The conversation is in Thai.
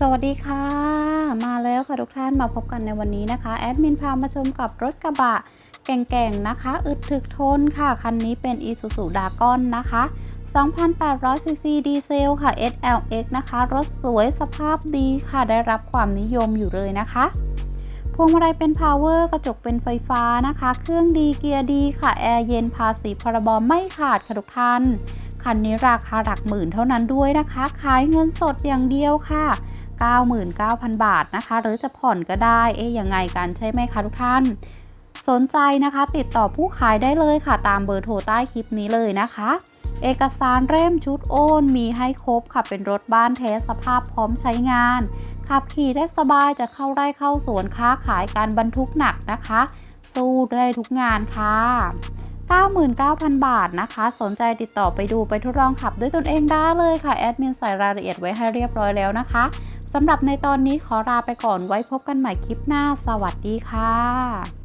สวัสดีค่ะ มาแล้วค่ะทุกท่านมาพบกันในวันนี้นะคะ แอดมินพามาชมกับรถกระบะแก่งๆนะคะ อึดถึกทนค่ะ คันนี้เป็น Isuzu d a g o n นะคะ 2,800ซีซีดีเซลค่ะ SLX นะคะ รถสวยสภาพดีค่ะ ได้รับความนิยมอยู่เลยนะคะพวงมาลัยเป็น power กระจกเป็นไฟฟ้านะคะ เครื่องดีเกียร์ดีค่ะ แอร์เย็นภาษีพรบไม่ขาดค่ะทุกท่าน คันนี้ราคาหลักหมื่นเท่านั้นด้วยนะคะ ขายเงินสดอย่างเดียวค่ะ 99,000 บาทนะคะ หรือจะผ่อนก็ได้เอ๊ยยังไงกันใช่ไหมคะทุกท่าน สนใจนะคะ ติดต่อผู้ขายได้เลยค่ะ ตามเบอร์โทรใต้คลิปนี้เลยนะคะ เอกสารเล่มชุดโอนมีให้ครบค่ะเป็นรถบ้านเทสสภาพพร้อมใช้งาน ขับขี่ได้สบายจะเข้าไร่เข้าสวนค้าขายการบรรทุกหนักนะคะ สู้ได้ทุกงานค่ะ99,000 บาทนะคะ สนใจติดต่อไปดูไปทดลองขับด้วยตนเองได้เลยค่ะ แอดมินใส่รายละเอียดไว้ให้เรียบร้อยแล้วนะคะ สำหรับในตอนนี้ขอลาไปก่อนไว้พบกันใหม่คลิปหน้า สวัสดีค่ะ